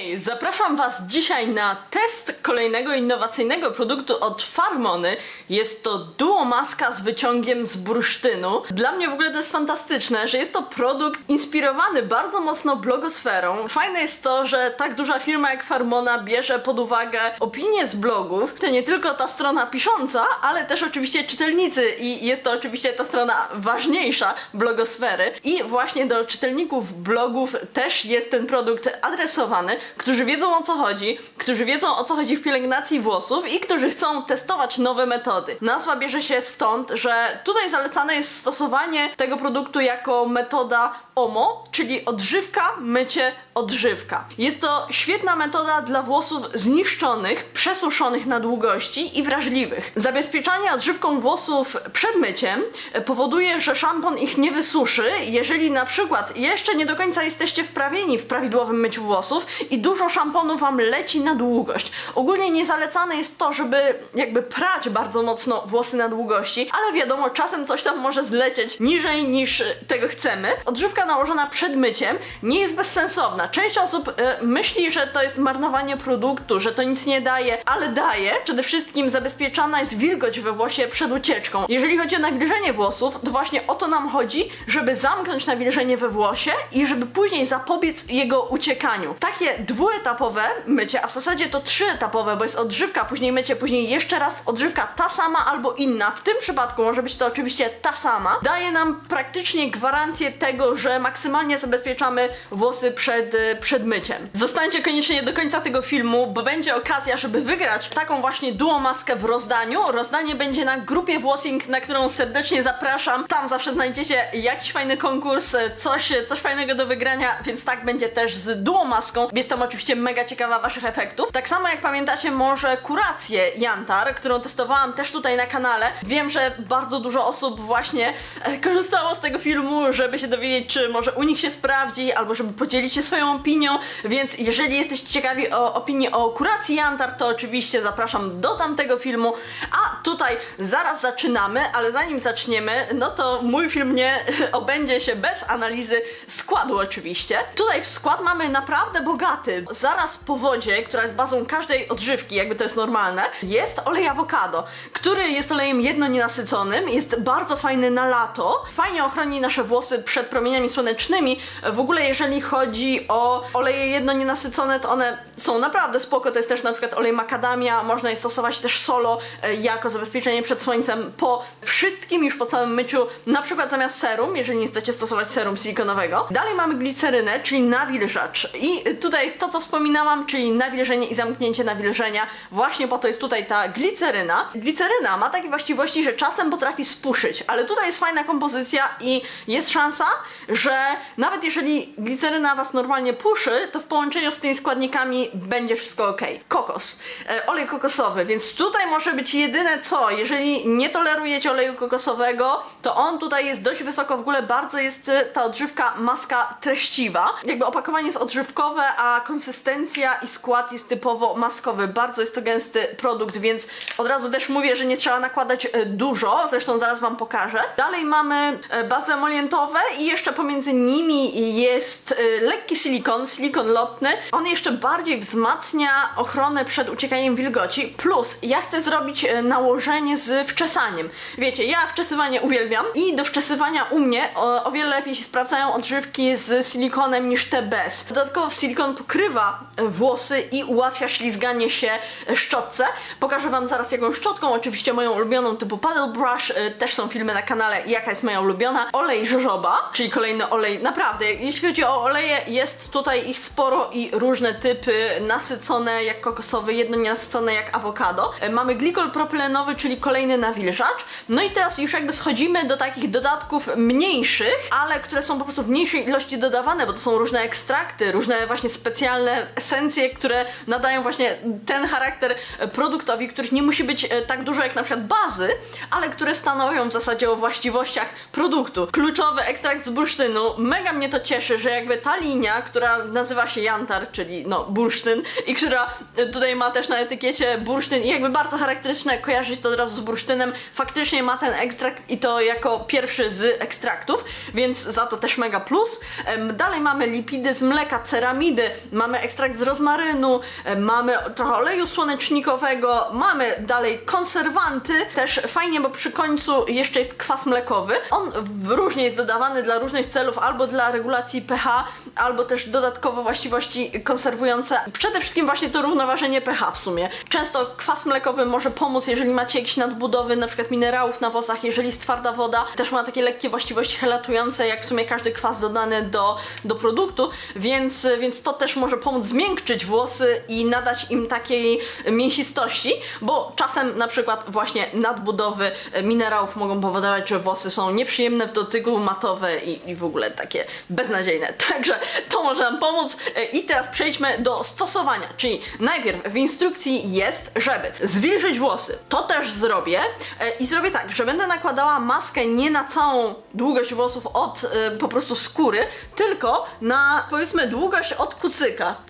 Hej, zapraszam Was dzisiaj na test kolejnego innowacyjnego produktu od Farmony. Jest to duo maska z wyciągiem z bursztynu. Dla mnie w ogóle to jest fantastyczne, że jest to produkt inspirowany bardzo mocno blogosferą. Fajne jest to, że tak duża firma jak Farmona bierze pod uwagę opinie z blogów. To nie tylko ta strona pisząca, ale też oczywiście czytelnicy i jest to oczywiście ta strona ważniejsza blogosfery. I właśnie do czytelników blogów też jest ten produkt adresowany, którzy wiedzą o co chodzi, którzy wiedzą o co chodzi w pielęgnacji włosów i którzy chcą testować nowe metody. Nazwa bierze się stąd, że tutaj zalecane jest stosowanie tego produktu jako metoda OMO, czyli odżywka, mycie, odżywka. Jest to świetna metoda dla włosów zniszczonych, przesuszonych na długości i wrażliwych. Zabezpieczanie odżywką włosów przed myciem powoduje, że szampon ich nie wysuszy, jeżeli na przykład jeszcze nie do końca jesteście wprawieni w prawidłowym myciu włosów i dużo szamponu wam leci na długość. Ogólnie niezalecane jest to, żeby jakby prać bardzo mocno włosy na długości, ale wiadomo, czasem coś tam może zlecieć niżej niż tego chcemy. Odżywka nałożona przed myciem nie jest bezsensowna. Część osób e, myśli, że to jest marnowanie produktu, że to nic nie daje, ale daje. Przede wszystkim zabezpieczana jest wilgoć we włosie przed ucieczką. Jeżeli chodzi o nawilżenie włosów, to właśnie o to nam chodzi, żeby zamknąć nawilżenie we włosie i żeby później zapobiec jego uciekaniu. Takie dwuetapowe mycie, a w zasadzie to trzyetapowe, bo jest odżywka, później mycie, później jeszcze raz odżywka ta sama albo inna. W tym przypadku może być to oczywiście ta sama. Daje nam praktycznie gwarancję tego, że maksymalnie zabezpieczamy włosy przed, y, przed myciem. Zostańcie koniecznie do końca tego filmu, bo będzie okazja, żeby wygrać taką właśnie duo maskę w rozdaniu. Rozdanie będzie na grupie Włosing, na którą serdecznie zapraszam. Tam zawsze znajdziecie jakiś fajny konkurs, coś, coś fajnego do wygrania, więc tak będzie też z duo maską. Jestem oczywiście mega ciekawa waszych efektów. Tak samo jak pamiętacie może kurację Jantar, którą testowałam też tutaj na kanale. Wiem, że bardzo dużo osób właśnie e, korzystało z tego filmu, żeby się dowiedzieć, czy może u nich się sprawdzi, albo żeby podzielić się swoją opinią, więc jeżeli jesteście ciekawi o opinii o kuracji Jantar, to oczywiście zapraszam do tamtego filmu, a tutaj zaraz zaczynamy, ale zanim zaczniemy, no to mój film nie obędzie się bez analizy składu oczywiście. Tutaj w skład mamy naprawdę bogaty. Zaraz po wodzie, która jest bazą każdej odżywki, jakby to jest normalne, jest olej awokado, który jest olejem jednonienasyconym, jest bardzo fajny na lato, fajnie ochroni nasze włosy przed promieniami słonecznymi. W ogóle jeżeli chodzi o oleje jednonienasycone, to one są naprawdę spoko. To jest też na przykład olej makadamia, można je stosować też solo e, jako zabezpieczenie przed słońcem po wszystkim już po całym myciu, na przykład zamiast serum, jeżeli nie chcecie stosować serum silikonowego. Dalej mamy glicerynę, czyli nawilżacz. I tutaj to, co wspominałam, czyli nawilżenie i zamknięcie nawilżenia. Właśnie po to jest tutaj ta gliceryna. Gliceryna ma takie właściwości, że czasem potrafi spuszyć, ale tutaj jest fajna kompozycja i jest szansa, że nawet jeżeli gliceryna was normalnie puszy, to w połączeniu z tymi składnikami będzie wszystko ok. Kokos. E, olej kokosowy, więc tutaj może być jedyne co, jeżeli nie tolerujecie oleju kokosowego, to on tutaj jest dość wysoko, w ogóle bardzo jest e, ta odżywka maska treściwa. Jakby opakowanie jest odżywkowe, a konsystencja i skład jest typowo maskowy. Bardzo jest to gęsty produkt, więc od razu też mówię, że nie trzeba nakładać e, dużo, zresztą zaraz wam pokażę. Dalej mamy e, bazy emolientowe i jeszcze pomiędzy nimi jest e, lekki silikon, silikon lotny. On jeszcze bardziej wzmacnia ochronę przed uciekaniem wilgoci, plus ja chcę zrobić nałożenie z wczesaniem. Wiecie, ja wczesywanie uwielbiam i do wczesywania u mnie o, o wiele lepiej się sprawdzają odżywki z silikonem niż te bez. Dodatkowo silikon pokrywa e, włosy i ułatwia ślizganie się szczotce. Pokażę wam zaraz jaką szczotką, oczywiście moją ulubioną typu paddle brush, e, też są filmy na kanale jaka jest moja ulubiona. Olej jojoba, czyli kolejny olej, naprawdę, jeśli chodzi o oleje, jest tutaj ich sporo i różne typy, nasycone jak kokosowy, jedno nienasycone jak awokado. E, Mamy glikol propylenowy, czyli kolejny nawilżacz. No i teraz już jakby schodzimy do takich dodatków mniejszych, ale które są po prostu w mniejszej ilości dodawane, bo to są różne ekstrakty, różne właśnie specjalne esencje, które nadają właśnie ten charakter produktowi, których nie musi być e, tak dużo jak na przykład bazy, ale które stanowią w zasadzie o właściwościach produktu. Kluczowy ekstrakt z bursztynu, mega mnie to cieszy, że jakby ta linia, która nazywa się Jantar, czyli no bursztyn i która e, tutaj ma też na etykiecie bursztyn i jakby bardzo charakterystyczne kojarzy się to od razu z bursztynem, faktycznie ma ten ekstrakt i to jako pierwszy z ekstraktów, więc za to też mega plus. Dalej mamy lipidy z mleka, ceramidy, mamy ekstrakt z rozmarynu, e, mamy trochę oleju słonecznikowego, mamy dalej konserwanty, też fajnie, bo przy końcu jeszcze jest kwas mlekowy. On różnie jest dodawany dla różnych celów, albo dla regulacji pH, albo też dodatkowo właściwości konserwujące. Przede wszystkim właśnie to równoważenie pH w sumie. Często kwas mlekowy może pomóc, jeżeli macie jakieś nadbudowy, na przykład minerałów na włosach, jeżeli jest twarda woda, też ma takie lekkie właściwości helatujące, jak w sumie każdy kwas dodany do, do produktu, więc, więc to też może pomóc zmiękczyć włosy i nadać im takiej mięsistości, bo czasem na przykład właśnie nadbudowy minerałów mogą powodować, że włosy są nieprzyjemne w dotyku, matowe i, i w ogóle takie beznadziejne. Także to może nam pomóc. E, I teraz przejdźmy do stosowania, czyli najpierw w instrukcji jest, żeby zwilżyć włosy. To też zrobię e, i zrobię tak, że będę nakładała maskę nie na całą długość włosów od e, po prostu skóry, tylko na powiedzmy długość od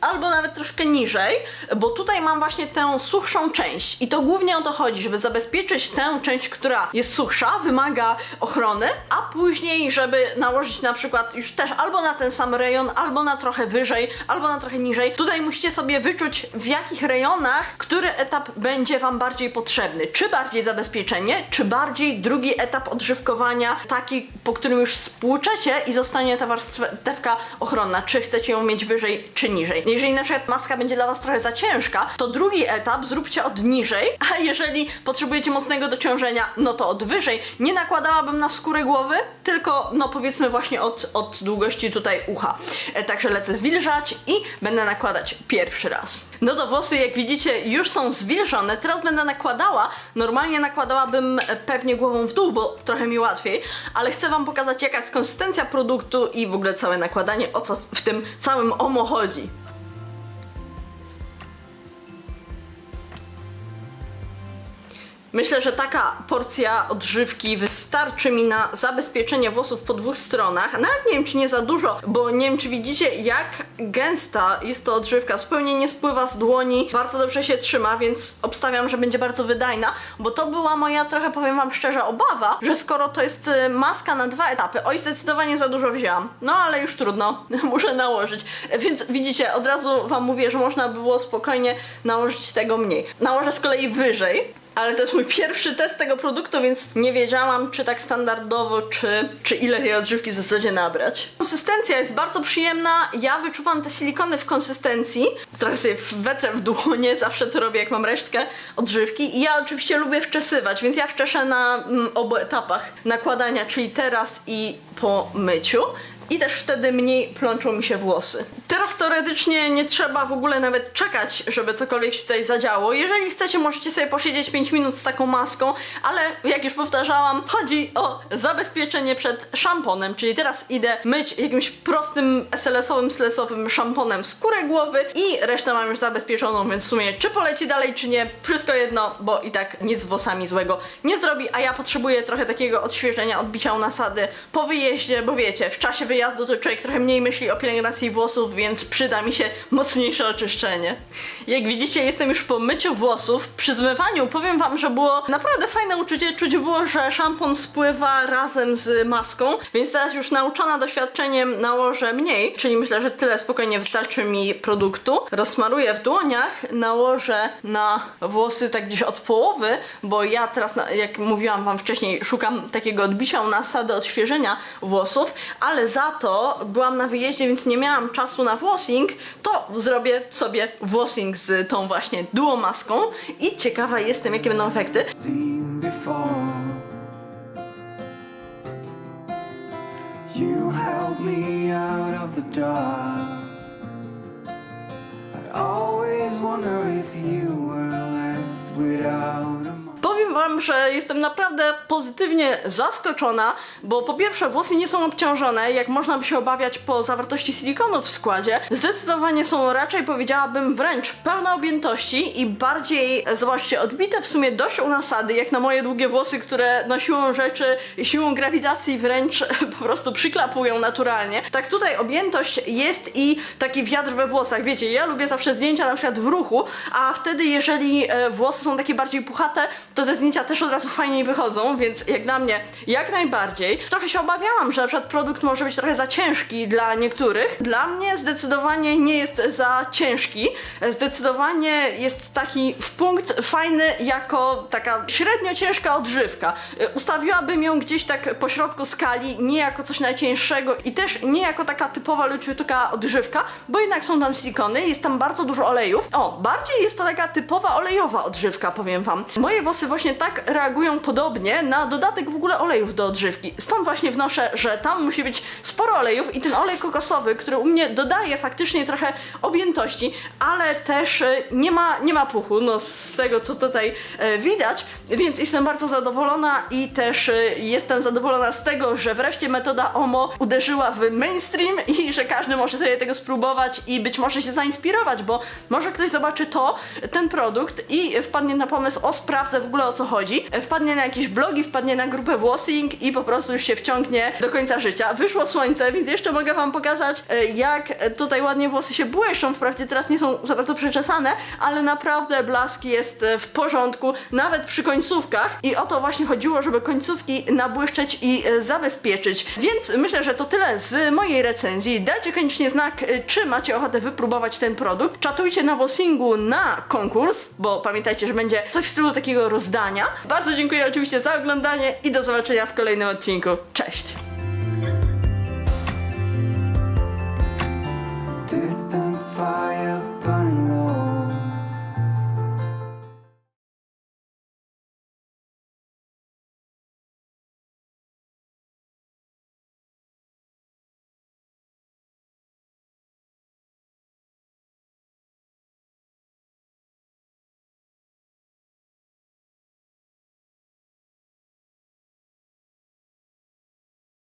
albo nawet troszkę niżej, bo tutaj mam właśnie tę suchszą część i to głównie o to chodzi, żeby zabezpieczyć tę część, która jest suchsza, wymaga ochrony, a później, żeby nałożyć na przykład już też albo na ten sam rejon, albo na trochę wyżej, albo na trochę niżej. Tutaj musicie sobie wyczuć w jakich rejonach, który etap będzie Wam bardziej potrzebny. Czy bardziej zabezpieczenie, czy bardziej drugi etap odżywkowania, taki, po którym już spłuczecie i zostanie ta warstewka ochronna, czy chcecie ją mieć wyżej, czy niżej. Jeżeli na przykład maska będzie dla Was trochę za ciężka, to drugi etap zróbcie od niżej, a jeżeli potrzebujecie mocnego dociążenia, no to od wyżej. Nie nakładałabym na skórę głowy, tylko no powiedzmy właśnie od, od długości tutaj ucha. E, także lecę zwilżać i będę nakładać pierwszy raz. No to włosy, jak widzicie, już są zwilżone. Teraz będę nakładała. Normalnie nakładałabym e, pewnie głową w dół, bo trochę mi łatwiej, ale chcę Wam pokazać, jaka jest konsystencja produktu i w ogóle całe nakładanie, o co w tym całym omo chodzi. Myślę, że taka porcja odżywki wystarczy mi na zabezpieczenie włosów po dwóch stronach. Nawet nie wiem, czy nie za dużo, bo nie wiem, czy widzicie, jak gęsta jest to odżywka. Zupełnie nie spływa z dłoni, bardzo dobrze się trzyma, więc obstawiam, że będzie bardzo wydajna, bo to była moja, trochę powiem Wam szczerze, obawa, że skoro to jest y, maska na dwa etapy, oj, zdecydowanie za dużo wzięłam. No ale już trudno, muszę nałożyć. Więc widzicie, od razu Wam mówię, że można by było spokojnie nałożyć tego mniej. Nałożę z kolei wyżej. Ale to jest mój pierwszy test tego produktu, więc nie wiedziałam, czy tak standardowo, czy, czy ile tej odżywki w zasadzie nabrać. Konsystencja jest bardzo przyjemna. Ja wyczuwam te silikony w konsystencji. Trochę sobie wetrę w dłonie, zawsze to robię, jak mam resztkę odżywki. I ja oczywiście lubię wczesywać, więc ja wczeszę na mm, obu etapach nakładania, czyli teraz i po myciu i też wtedy mniej plączą mi się włosy. Teraz teoretycznie nie trzeba w ogóle nawet czekać, żeby cokolwiek się tutaj zadziało. Jeżeli chcecie, możecie sobie posiedzieć 5 minut z taką maską, ale jak już powtarzałam, chodzi o zabezpieczenie przed szamponem, czyli teraz idę myć jakimś prostym SLS-owym, SLS-owym szamponem skórę głowy i resztę mam już zabezpieczoną, więc w sumie czy poleci dalej, czy nie, wszystko jedno, bo i tak nic z włosami złego nie zrobi, a ja potrzebuję trochę takiego odświeżenia, odbicia u nasady po wyjeździe, bo wiecie, w czasie wyjazdu to człowiek trochę mniej myśli o pielęgnacji włosów, więc przyda mi się mocniejsze oczyszczenie. Jak widzicie, jestem już po myciu włosów. Przy zmywaniu powiem wam, że było naprawdę fajne uczucie. Czuć było, że szampon spływa razem z maską, więc teraz już nauczona doświadczeniem nałożę mniej, czyli myślę, że tyle spokojnie wystarczy mi produktu. Rozsmaruję w dłoniach, nałożę na włosy tak gdzieś od połowy, bo ja teraz, jak mówiłam wam wcześniej, szukam takiego odbicia u nasady, odświeżenia włosów, ale za to byłam na wyjeździe, więc nie miałam czasu na włosing, to zrobię sobie włosing z tą właśnie duomaską i ciekawa jestem, jakie będą efekty. You me out of the dark. I always wonder if you were left without wam, że jestem naprawdę pozytywnie zaskoczona, bo po pierwsze włosy nie są obciążone, jak można by się obawiać po zawartości silikonu w składzie. Zdecydowanie są raczej powiedziałabym wręcz pełne objętości i bardziej, zobaczcie, odbite w sumie dość u nasady, jak na moje długie włosy, które no siłą rzeczy, siłą grawitacji wręcz po prostu przyklapują naturalnie. Tak tutaj objętość jest i taki wiatr we włosach. Wiecie, ja lubię zawsze zdjęcia na przykład w ruchu, a wtedy jeżeli e, włosy są takie bardziej puchate, to te zdjęcia też od razu fajniej wychodzą, więc jak dla mnie jak najbardziej. Trochę się obawiałam, że na przykład produkt może być trochę za ciężki dla niektórych. Dla mnie zdecydowanie nie jest za ciężki. Zdecydowanie jest taki w punkt fajny jako taka średnio ciężka odżywka. Ustawiłabym ją gdzieś tak po środku skali, nie jako coś najcięższego i też nie jako taka typowa leciutka odżywka, bo jednak są tam silikony, jest tam bardzo dużo olejów. O, bardziej jest to taka typowa olejowa odżywka, powiem wam. Moje włosy właśnie tak reagują podobnie na dodatek w ogóle olejów do odżywki. Stąd właśnie wnoszę, że tam musi być sporo olejów i ten olej kokosowy, który u mnie dodaje faktycznie trochę objętości, ale też e, nie ma, nie ma puchu, no z tego co tutaj e, widać, więc jestem bardzo zadowolona i też e, jestem zadowolona z tego, że wreszcie metoda OMO uderzyła w mainstream i że każdy może sobie tego spróbować i być może się zainspirować, bo może ktoś zobaczy to, ten produkt i wpadnie na pomysł, o sprawdzę w ogóle o co chodzi, e, wpadnie na jakieś blogi, wpadnie na grupę Włosing i po prostu już się wciągnie do końca życia. Wyszło słońce, więc jeszcze mogę wam pokazać e, jak e, tutaj ładnie włosy się błyszczą, wprawdzie teraz nie są za bardzo przeczesane, ale naprawdę blask jest w porządku, nawet przy końcówkach i o to właśnie chodziło, żeby końcówki nabłyszczeć i zabezpieczyć. Więc myślę, że to tyle z mojej recenzji. Dajcie koniecznie znak, czy macie ochotę wypróbować ten produkt. Czatujcie na Wosingu na konkurs, bo pamiętajcie, że będzie coś w stylu takiego rozdania. Bardzo dziękuję oczywiście za oglądanie i do zobaczenia w kolejnym odcinku. Cześć!